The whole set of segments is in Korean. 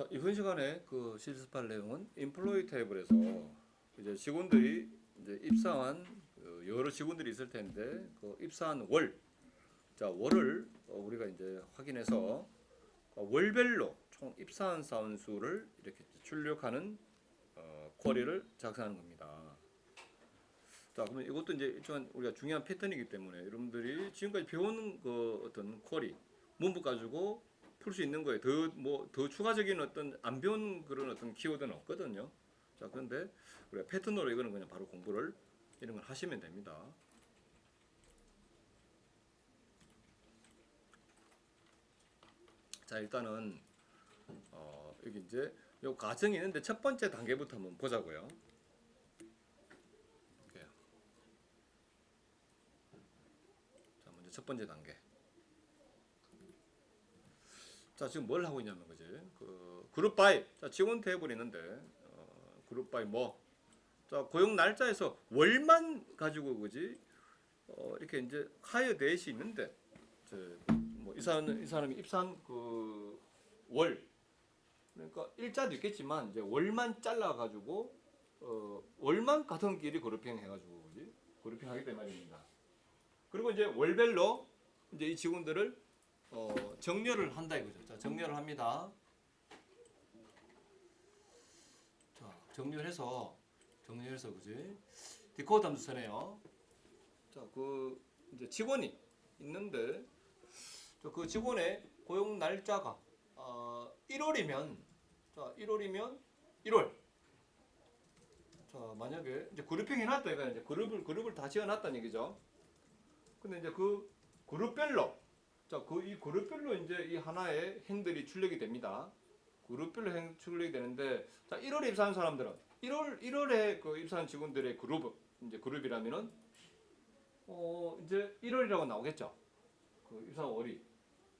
자 이번 시간에 그 실습할 내용은 인플로이 테이블에서 이제 직원들이 이제 입사한 그 여러 직원들이 있을 텐데 그 입사한 월, 자 월을 어, 우리가 이제 확인해서 어, 월별로 총 입사한 사원 수를 이렇게 출력하는 어, 쿼리를 작성하는 겁니다. 자 그러면 이것도 이제 일종의 우리가 중요한 패턴이기 때문에 여러분들이 지금까지 배운 그 어떤 쿼리 문법 가지고 풀 수 있는 거예요. 더 뭐 더 추가적인 어떤 안 배운 그런 어떤 키워드는 없거든요. 자 그런데 우리가 패턴으로 이거는 그냥 바로 공부를 이런 걸 하시면 됩니다. 자 일단은 어, 여기 이제 요 과정이 있는데 첫 번째 단계부터 한번 보자고요. 자 먼저 첫 번째 단계. 자 지금 뭘 하고 있냐면 그지? 그 그룹 바이. 자 직원 테이블이 있는데 어, 그룹 바이 뭐 자 고용 날짜에서 월만 가지고 그지? 어, 이렇게 이제 하여 대시 있는데 뭐이 사람 이 사람이 입사한 그 월. 그러니까 일자도 있겠지만 이제 월만 잘라 가지고 어 월만 같은 끼리 그룹핑 해 가지고 그지? 그룹핑 하기 때문에 말입니다. 그리고 이제 월별로 이제 이 직원들을 어, 정렬을 한다 이거죠. 자, 정렬을 합니다. 자, 정렬해서 정렬해서 그지? 디코드 함수 쓰네요. 자, 그 이제 직원이 있는데 자, 그 직원의 고용 날짜가 어, 1월이면 자, 1월이면 1월. 자, 만약에 이제 그룹핑 해 놨다 이거 이제 그룹을 그룹을 다 지어 놨다는 얘기죠. 근데 이제 그 그룹별로 자, 그 이 그룹별로 이제 이 하나의 핸들이 출력이 됩니다. 그룹별로 핸 출력이 되는데 자, 1월에 입사한 사람들은 1월 1월에 그 입사한 직원들의 그룹 이제 그룹이라면은 어, 이제 1월이라고 나오겠죠. 그 입사한 월이.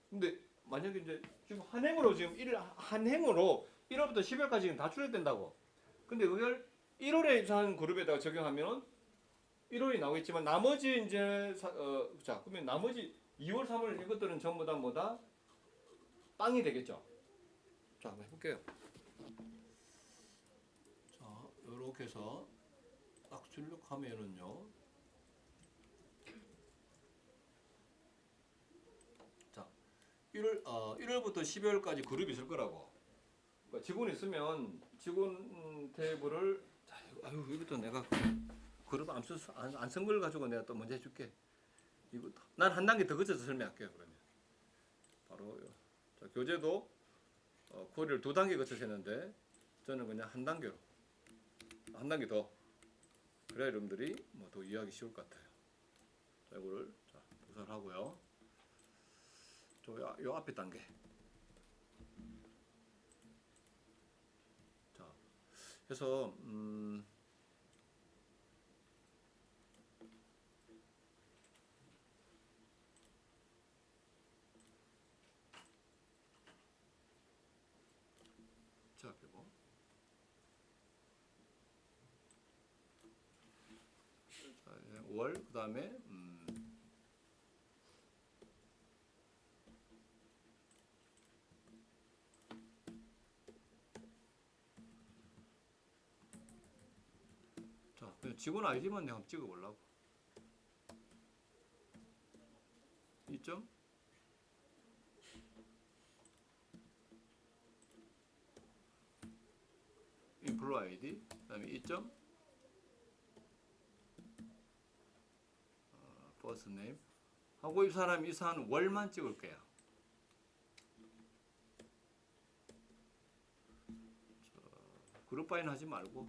근데 만약에 이제 지금 한 행으로 지금 일, 한 행으로 1월부터 10월까지는 다 출력된다고. 근데 그걸 1월에 입사한 그룹에다가 적용하면은 1월이 나오겠지만 나머지 이제 사, 어, 자 그러면 나머지 2월, 3월 이것들은 전부 다 뭐다? 빵이 되겠죠. 자, 한번 해볼게요. 자, 이렇게 해서 딱 출력하면은요. 자, 1월 어, 1월부터 12월까지 그룹이 있을 거라고. 그러니까 직원 있으면 직원 테이블을 자, 아유 이것도 내가 그룹 안쓴 걸 가지고 내가 또 먼저 해줄게. 난 한 단계 더 거쳐서 설명할게요 그러면. 바로 요. 자, 교재도 어, 코리를 두 단계 거쳐서 했는데 저는 그냥 한 단계로 한 단계 더. 그래야 여러분들이 뭐 더 이해하기 쉬울 것 같아요. 자 이거를 자 부사를 하고요. 저 요, 요 앞에 단계. 자 해서 음 자, 그리고 자, 이제 5 월 그 다음에 음 자, 그냥 직원 아이디만 내가 한번 찍어 보려고. 이점 인플로 아이디 그 다음에 이점 네임 하고 이 사람 이사한 월만 찍을게요. 자, 그룹 바인 하지 말고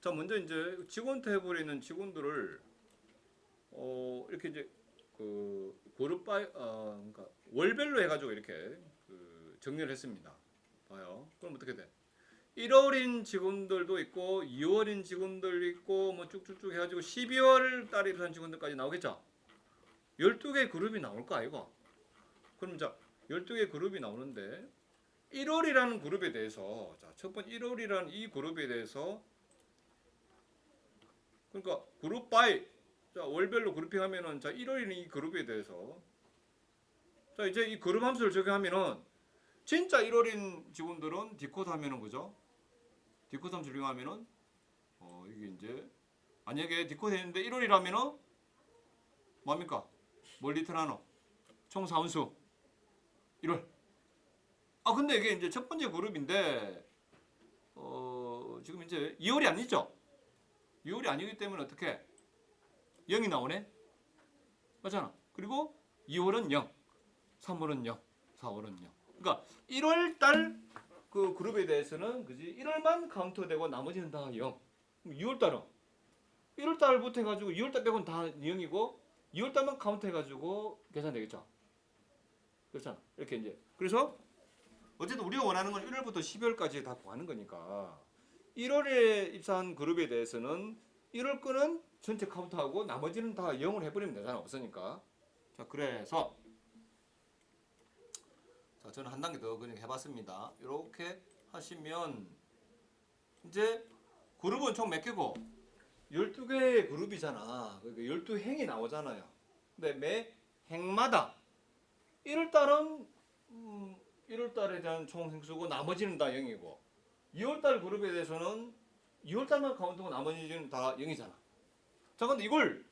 자 먼저 이제 직원 테이블에 있는 직원들을 어 이렇게 이제 그 그룹 바이 어 그러니까 월별로 해가지고 이렇게 그 정리를 했습니다. 봐요. 그럼 어떻게 돼? 1월인 직원들도 있고 2월인 직원들 있고 뭐 쭉쭉쭉 해가지고 12월 달에 입사한 직원들까지 나오겠죠? 12개 그룹이 나올 거 아이고? 그럼 자 12개 그룹이 나오는데 1월이라는 그룹에 대해서 자첫 번째 1월이라는 이 그룹에 대해서 그러니까 그룹 바이 자 월별로 그룹핑하면은 자 1월인 이 그룹에 대해서 자 이제 이 그룹 함수를 적용하면은 진짜 1월인 직원들은 디코드 하면은 그죠? 디코드 함수 이용하면은 어 이게 이제 만약에 디코드 했는데 1월이라면은 뭡니까? 뭘 리턴하노? 총 사원수 1월. 아 근데 이게 이제 첫 번째 그룹인데 어 지금 이제 2월이 아니죠? 2월이 아니기 때문에 어떻게 0이 나오네? 맞잖아. 그리고 2월은 0, 3월은 0, 4월은 0. 그러니까 1월 달 그 그룹에 대해서는 그지 1월만 카운트되고 나머지는 다 0. 6월 달은 1월 달부터 해가지고 2월 달 빼고는 다 0이고 2월 달만 카운트 해가지고 계산되겠죠. 그렇잖아. 이렇게 이제 그래서 어쨌든 우리가 원하는 건 1월부터 12월까지 다 구하는 거니까 1월에 입사한 그룹에 대해서는 1월 거는 전체 카운트하고 나머지는 다 0을 해버리면 되잖아. 없으니까. 자 그래서 자 저는 한 단계 더 그냥 해봤습니다. 이렇게 하시면 이제 그룹은 총 몇 개고 12개의 그룹이잖아. 그러니까 12행이 나오잖아요. 근데 매 행마다 1월 달은 음, 1월 달에 대한 총 행수고 나머지는 다 0이고 2월 달 그룹에 대해서는 2월 달만 카운트고 나머지는 다 0이잖아. 자, 근데 이걸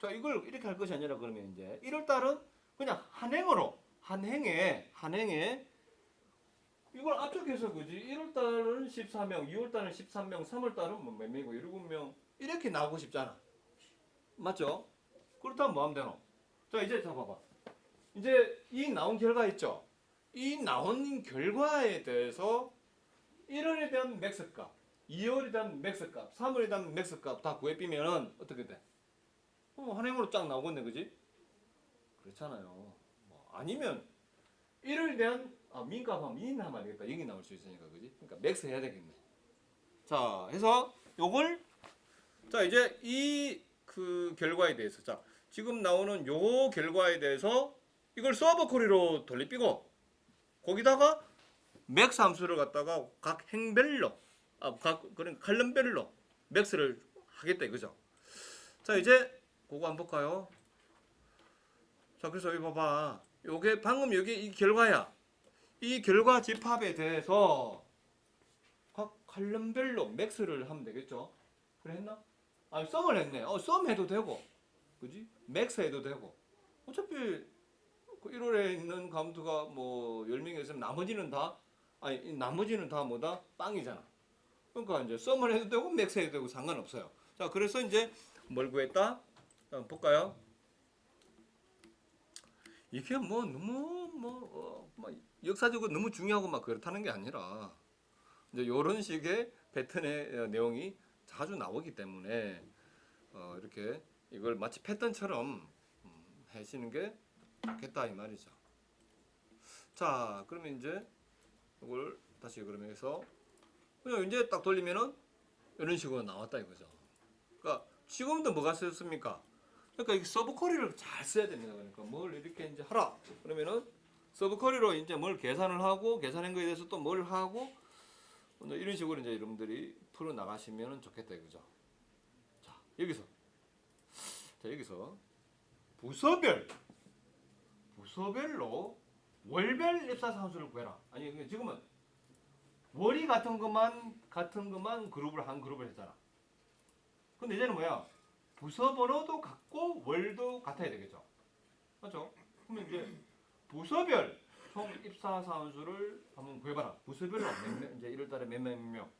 자, 이걸 이렇게 할 것이 아니라 그러면 이제 1월 달은 그냥 한 행으로 한 행에 한 행에 이걸 압축해서 그지 1월 달은 14명, 2월 달은 13명, 3월 달은 뭐 몇 명이고 7명 이렇게 나오고 싶잖아. 맞죠? 그렇다면 뭐 하면 되노? 자, 이제 자 봐봐. 이제 이 나온 결과 있죠? 이 나온 결과에 대해서 1월에 대한 맥스 값, 2월에 대한 맥스 값, 3월에 대한 맥스 값 다 구해 비면은 어떻게 돼? 어, 한 행으로 쫙 나오겠네, 그지? 그렇잖아요. 뭐 아니면 1월에 대한 아, 민값 하면 민 하면 안 되겠다. 0이 나올 수 있으니까, 그지? 그러니까 맥스 해야 되겠네. 자, 해서 요걸 자, 이제 이 그 결과에 대해서 자, 지금 나오는 요 결과에 대해서 이걸 서버 코리로 돌리고 거기다가 맥스 함수를 갖다가 각 행별로 아, 각 그런 칼럼별로 맥스를 하겠다 이거죠. 자, 이제 그거 한번 볼까요? 자, 그래서 여기 봐봐. 요게 방금 여기 이 결과야. 이 결과 집합에 대해서 각 칼럼별로 맥스를 하면 되겠죠. 그래 했나? 아, 썸을 했네. 어, 썸 해도 되고. 그지? 맥스 해도 되고. 어차피 그 1월에 있는 감투가 뭐 10명이 있으면 나머지는 다 아니 이 나머지는 다 뭐다? 빵이잖아. 그러니까 이제 썸을 해도 되고 맥스 해도 되고 상관없어요. 자, 그래서 이제 뭘 구했다? 자, 볼까요? 이게 뭐 너무 뭐 어, 막 역사적으로 너무 중요하고 막 그렇다는 게 아니라 이제 이런 식의 패턴의 어, 내용이 자주 나오기 때문에 어, 이렇게 이걸 마치 패턴처럼 음, 하시는 게 좋겠다 이 말이죠. 자, 그러면 이제 이걸 다시 그러면 해서 그냥 이제 딱 돌리면은 이런 식으로 나왔다 이거죠. 그러니까 지금도 뭐가 쓰였습니까? 그러니까 이 서브 쿼리를 잘 써야 됩니다. 그러니까 뭘 이렇게 이제 하라. 그러면은 서브 쿼리로 이제 뭘 계산을 하고 계산한 거에 대해서 또 뭘 하고 뭐 이런 식으로 이제 여러분들이 풀어 나가시면 좋겠다 이거죠. 자, 여기서 자, 여기서 부서별 부서별로 월별 입사 산수를 구해라. 아니 지금은 월이 같은 것만 같은 것만 그룹을 한 그룹을 했잖아. 근데 이제는 뭐야? 부서 번호도 같고 월도 같아야 되겠죠. 맞죠? 그러면 이제 부서별 총 입사 사원수를 한번 구해봐라. 부서별로 몇 명, 이제 1월달에 몇 명, 몇 명.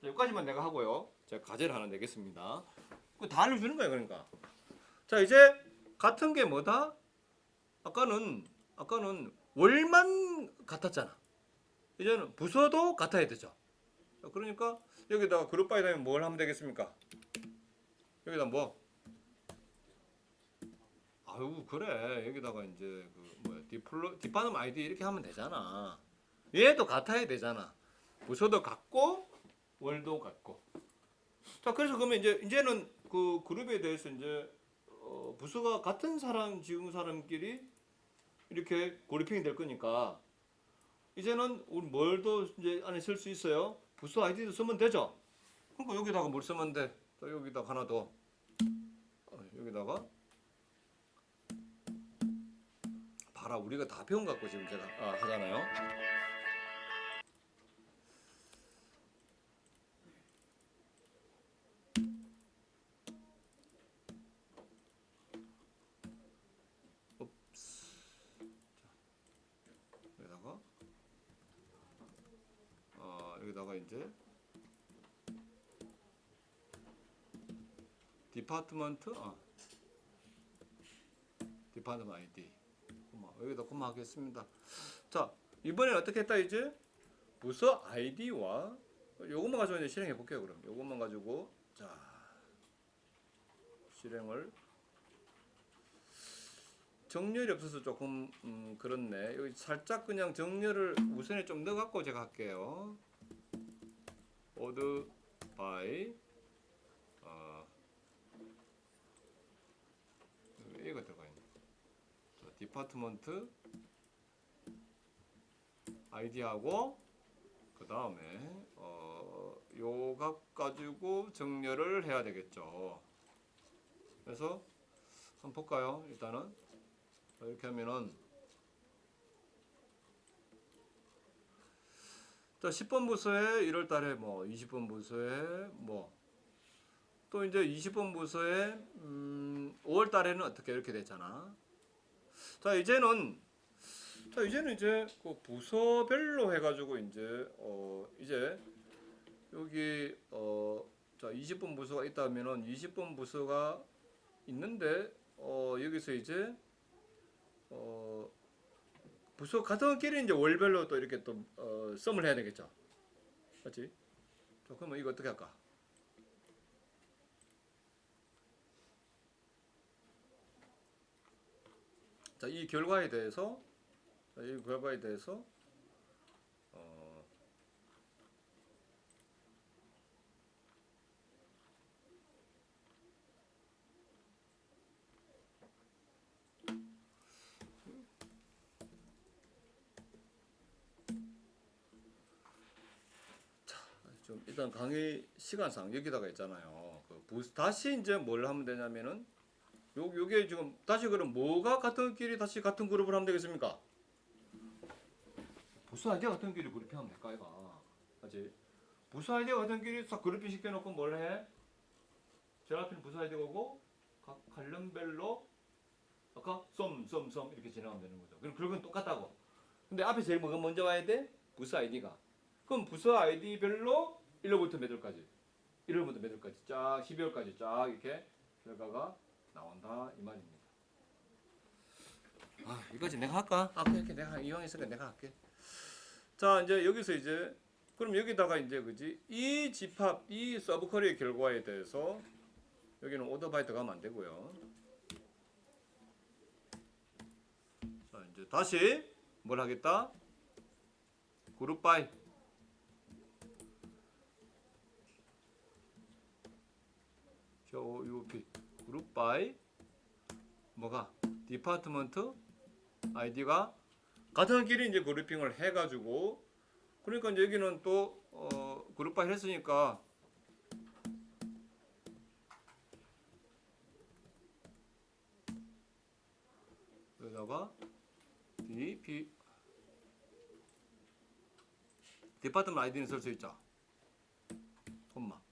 자, 여기까지만 내가 하고요. 제가 과제를 하나 내겠습니다. 그거 다 알려주는 거야, 그러니까. 자, 이제 같은 게 뭐다? 아까는 아까는 월만 같았잖아. 이제는 부서도 같아야 되죠. 자, 그러니까 여기다가 그룹 바이 다음에 뭘 하면 되겠습니까? 여기다 뭐? 아유 그래 여기다가 이제 그 뭐야 디플로 디파놈 아이디 이렇게 하면 되잖아. 얘도 같아야 되잖아. 부서도 같고 월도 같고. 자 그래서 그러면 이제 이제는 그 그룹에 대해서 이제 어, 부서가 같은 사람 지금 사람끼리 이렇게 고리핑이 될 거니까 이제는 우리 뭘도 이제 안에 쓸 수 있어요. 부서 아이디도 쓰면 되죠. 그러니까 여기다가 뭘 쓰면 돼? 또 여기다 하나 더. 어, 여기다가. 봐라 우리가 다 배운 갖고 지금 제가. 아, 하잖아요. 아, 여기다가 이제 디파트먼트 아 디파트먼트 아이디 콤마 여기다 콤마 하겠습니다. 자 이번엔 어떻게 했다 이제 부서 아이디와 요것만 가지고 이제 실행해 볼게요. 그럼 요것만 가지고 자 실행을 정렬이 없어서 조금 음, 그렇네. 여기 살짝 그냥 정렬을 우선에 좀 넣어갖고 제가 할게요. order by 어, 여기 A가 들어가 있네. 자, 디파트먼트 아이디하고 그 다음에 어, 요값 가지고 정렬을 해야 되겠죠. 그래서 한번 볼까요? 일단은 자, 이렇게 하면은 자 10번 부서에 1월 달에 뭐 20번 부서에 뭐 또 이제 20번 부서에 음 5월 달에는 어떻게 이렇게 됐잖아. 자 이제는 자 이제는 이제 그 부서별로 해가지고 이제 어 이제 여기 어자 20번 부서가 있다면은 20번 부서가 있는데 어 여기서 이제 어 부서 같은 끼리 이제 월별로 또 이렇게 또 어, 썸을 해야 되겠죠. 맞지? 자 그러면 이거 어떻게 할까? 자, 이 결과에 대해서 자, 이 결과에 대해서 어, 좀 일단 강의 시간상 여기다가 있잖아요. 그 다시 이제 뭘 하면 되냐면은 요 요게 지금 다시 그럼 뭐가 같은 끼리 다시 같은 그룹을 하면 되겠습니까? 부스 아이디어 같은 끼리 그룹하면 될까 이가. 맞지? 부스 아이디어 같은 끼리 싹 그룹핑 시켜놓고 뭘 해? 제일 앞에는 부스 아이디어고 각 관련별로 아까 썸썸썸 이렇게 진행하면 되는 거죠. 그럼 그건 똑같다고. 근데 앞에 제일 뭐가 먼저 와야 돼? 부스 아이디가. 그럼 부서 아이디별로 1월부터 몇 월까지 1월부터 몇 월까지 쫙 12월까지 쫙 이렇게 결과가 나온다 이 말입니다. 아 이거지 내가 할까? 아 그래, 내가 이왕 있으니까 내가 할게. 자 이제 여기서 이제 그럼 여기다가 이제 그지 이 집합 이 서브 커리의 결과에 대해서 여기는 오더 바이트 가면 안 되고요. 자 이제 다시 뭘 하겠다? 그룹 바이 UP 그룹 바이 뭐가 디파트먼트 아이디가 같은 길이 이제 그룹핑을 해가지고 그러니까 여기는 또 어, 그룹 바이 했으니까 여기다가 DP 디파트먼트 아이디는 쓸 수 있죠. 콤마.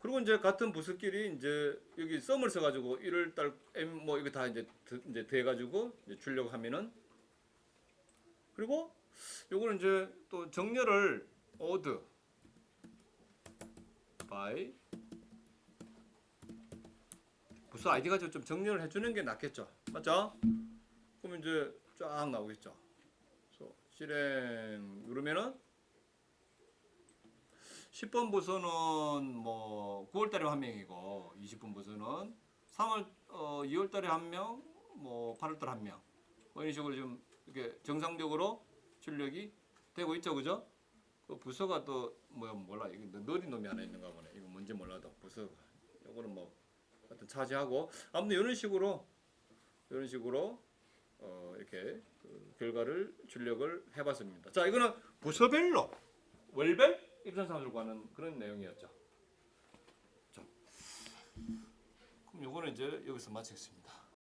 그리고 이제 같은 부서끼리 이제 여기 썸을 써가지고 1월 달 M 뭐 이거 다 이제 드, 이제 돼가지고 이제 주려고 하면은 그리고 요거는 이제 또 정렬을 odd by 부서 아이디 가지고 좀 정렬을 해주는 게 낫겠죠, 맞죠? 그럼 이제 쫙 나오겠죠. 실행 누르면은 10번 부서는 뭐 9월 달에 한 명이고 20번 부서는 3월 어 2월 달에 한 명, 뭐 8월 달에 한 명. 뭐 이런 식으로 좀 이렇게 정상적으로 출력이 되고 있죠. 그죠? 그 부서가 또 뭐야 몰라. 이게 느린 놈이 하나 있는가 보네. 이거 뭔지 몰라도 부서가. 요거는 뭐 하여튼 차지하고 아무튼 이런 식으로 이런 식으로 어 이렇게 그 결과를 출력을 해 봤습니다. 자, 이거는 부서별로 월별 입선상을 구하는 그런 내용이었죠. 자, 그럼 요거는 이제 여기서 마치겠습니다.